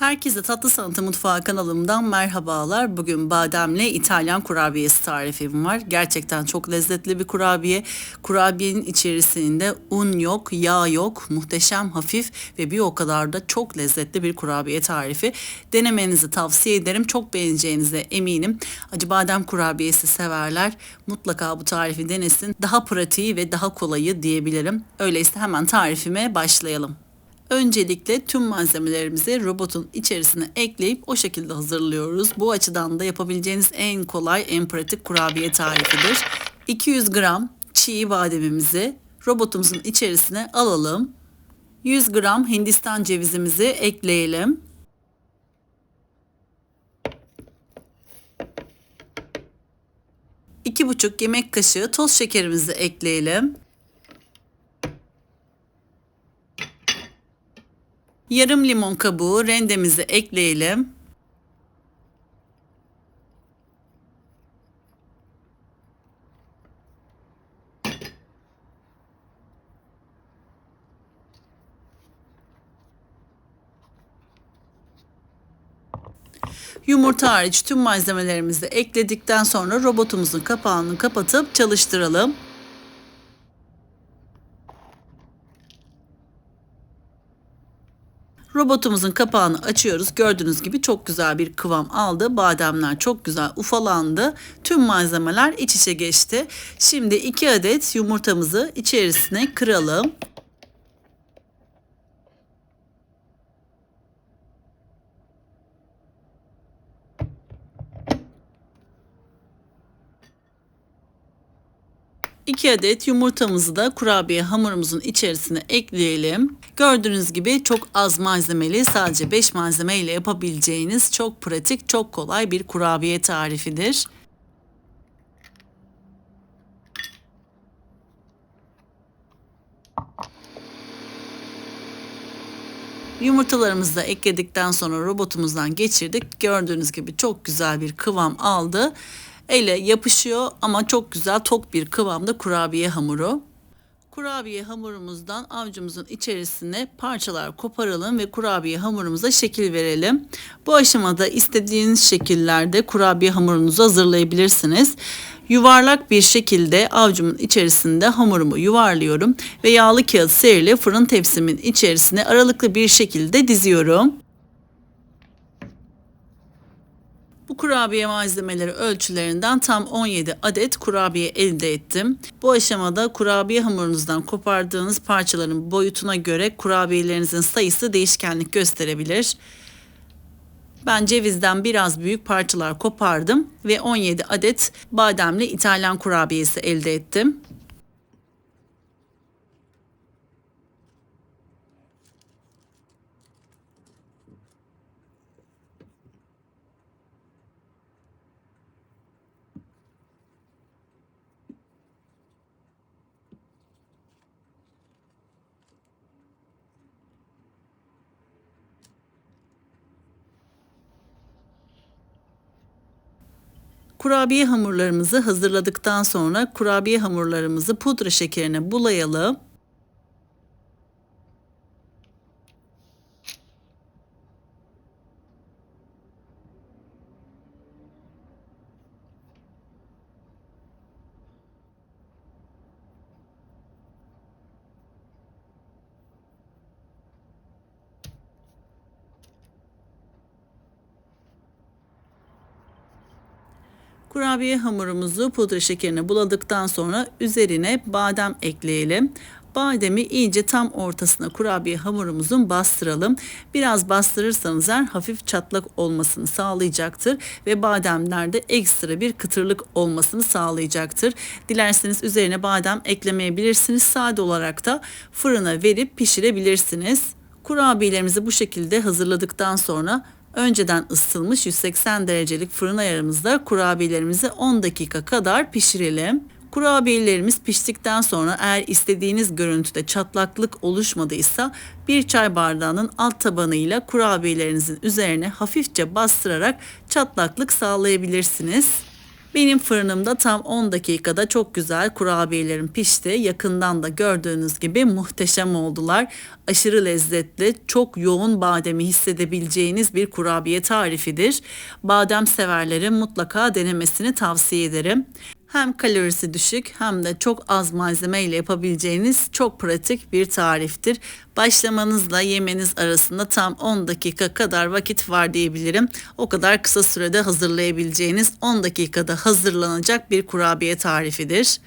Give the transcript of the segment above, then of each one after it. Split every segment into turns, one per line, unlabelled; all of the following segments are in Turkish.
Herkese Tatlı Sanatı Mutfağı kanalımdan merhabalar. Bugün bademle İtalyan kurabiyesi tarifim var. Gerçekten çok lezzetli bir kurabiye. Kurabiyenin içerisinde un yok, yağ yok, muhteşem hafif ve bir o kadar da çok lezzetli bir kurabiye tarifi. Denemenizi tavsiye ederim. Çok beğeneceğinize eminim. Acı badem kurabiyesi severler. Mutlaka bu tarifi denesin. Daha pratiği ve daha kolayı diyebilirim. Öyleyse hemen tarifime başlayalım. Öncelikle tüm malzemelerimizi robotun içerisine ekleyip o şekilde hazırlıyoruz. Bu açıdan da yapabileceğiniz en kolay, en pratik kurabiye tarifidir. 200 gram çiğ bademimizi robotumuzun içerisine alalım. 100 gram hindistan cevizimizi ekleyelim. Buçuk yemek kaşığı toz şekerimizi ekleyelim. Yarım limon kabuğu rendemizi ekleyelim. Yumurta hariç tüm malzemelerimizi ekledikten sonra robotumuzun kapağını kapatıp çalıştıralım. Robotumuzun kapağını açıyoruz. Gördüğünüz gibi çok güzel bir kıvam aldı. Bademler çok güzel ufalandı. Tüm malzemeler iç içe geçti. Şimdi 2 adet yumurtamızı içerisine kıralım. İki adet yumurtamızı da kurabiye hamurumuzun içerisine ekleyelim. Gördüğünüz gibi çok az malzemeli sadece 5 malzeme ile yapabileceğiniz çok pratik çok kolay bir kurabiye tarifidir. Yumurtalarımızı da ekledikten sonra robotumuzdan geçirdik. Gördüğünüz gibi çok güzel bir kıvam aldı. Ele yapışıyor ama çok güzel tok bir kıvamda kurabiye hamuru. Kurabiye hamurumuzdan avucumuzun içerisine parçalar koparalım ve kurabiye hamurumuza şekil verelim. Bu aşamada istediğiniz şekillerde kurabiye hamurunuzu hazırlayabilirsiniz. Yuvarlak bir şekilde avucumun içerisinde hamurumu yuvarlıyorum ve yağlı kağıt serili fırın tepsimin içerisine aralıklı bir şekilde diziyorum. Bu kurabiye malzemeleri ölçülerinden tam 17 adet kurabiye elde ettim. Bu aşamada kurabiye hamurunuzdan kopardığınız parçaların boyutuna göre kurabiyelerinizin sayısı değişkenlik gösterebilir. Ben cevizden biraz büyük parçalar kopardım ve 17 adet bademli İtalyan kurabiyesi elde ettim. Kurabiye hamurlarımızı hazırladıktan sonra kurabiye hamurlarımızı pudra şekerine bulayalım. Kurabiye hamurumuzu pudra şekerine buladıktan sonra üzerine badem ekleyelim. Bademi iyice tam ortasına kurabiye hamurumuzun bastıralım. Biraz bastırırsanız eğer hafif çatlak olmasını sağlayacaktır ve bademlerde ekstra bir kıtırlık olmasını sağlayacaktır. Dilerseniz üzerine badem eklemeyebilirsiniz. Sade olarak da fırına verip pişirebilirsiniz. Kurabiyelerimizi bu şekilde hazırladıktan sonra önceden ısıtılmış 180 derecelik fırın ayarımızda kurabiyelerimizi 10 dakika kadar pişirelim. Kurabiyelerimiz piştikten sonra eğer istediğiniz görüntüde çatlaklık oluşmadıysa bir çay bardağının alt tabanıyla kurabiyelerinizin üzerine hafifçe bastırarak çatlaklık sağlayabilirsiniz. Benim fırınımda tam 10 dakikada çok güzel kurabiyelerim pişti. Yakından da gördüğünüz gibi muhteşem oldular. Aşırı lezzetli, çok yoğun bademi hissedebileceğiniz bir kurabiye tarifidir. Badem severlerin mutlaka denemesini tavsiye ederim. Hem kalorisi düşük hem de çok az malzeme ile yapabileceğiniz çok pratik bir tariftir. Başlamanızla yemeniz arasında tam 10 dakika kadar vakit var diyebilirim. O kadar kısa sürede hazırlayabileceğiniz 10 dakikada hazırlanacak bir kurabiye tarifidir.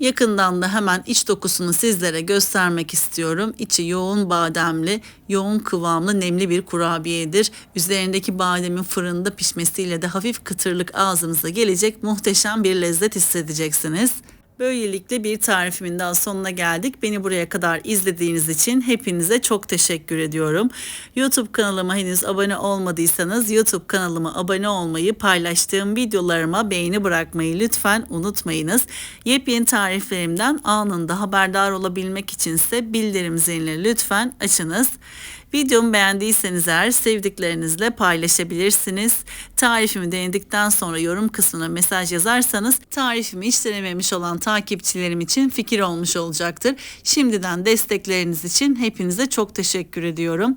Yakından da hemen iç dokusunu sizlere göstermek istiyorum. İçi yoğun bademli, yoğun kıvamlı, nemli bir kurabiyedir. Üzerindeki bademin fırında pişmesiyle de hafif kıtırlık ağzınıza gelecek muhteşem bir lezzet hissedeceksiniz. Böylelikle bir tarifimin daha sonuna geldik. Beni buraya kadar izlediğiniz için hepinize çok teşekkür ediyorum. YouTube kanalıma henüz abone olmadıysanız YouTube kanalıma abone olmayı, paylaştığım videolarıma beğeni bırakmayı lütfen unutmayınız. Yepyeni tariflerimden anında haberdar olabilmek içinse bildirim zilini lütfen açınız. Videomu beğendiyseniz eğer sevdiklerinizle paylaşabilirsiniz. Tarifimi denedikten sonra yorum kısmına mesaj yazarsanız tarifimi hiç denememiş olan takipçilerim için fikir olmuş olacaktır. Şimdiden destekleriniz için hepinize çok teşekkür ediyorum.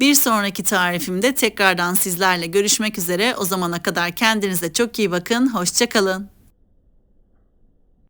Bir sonraki tarifimde tekrardan sizlerle görüşmek üzere. O zamana kadar kendinize çok iyi bakın. Hoşçakalın.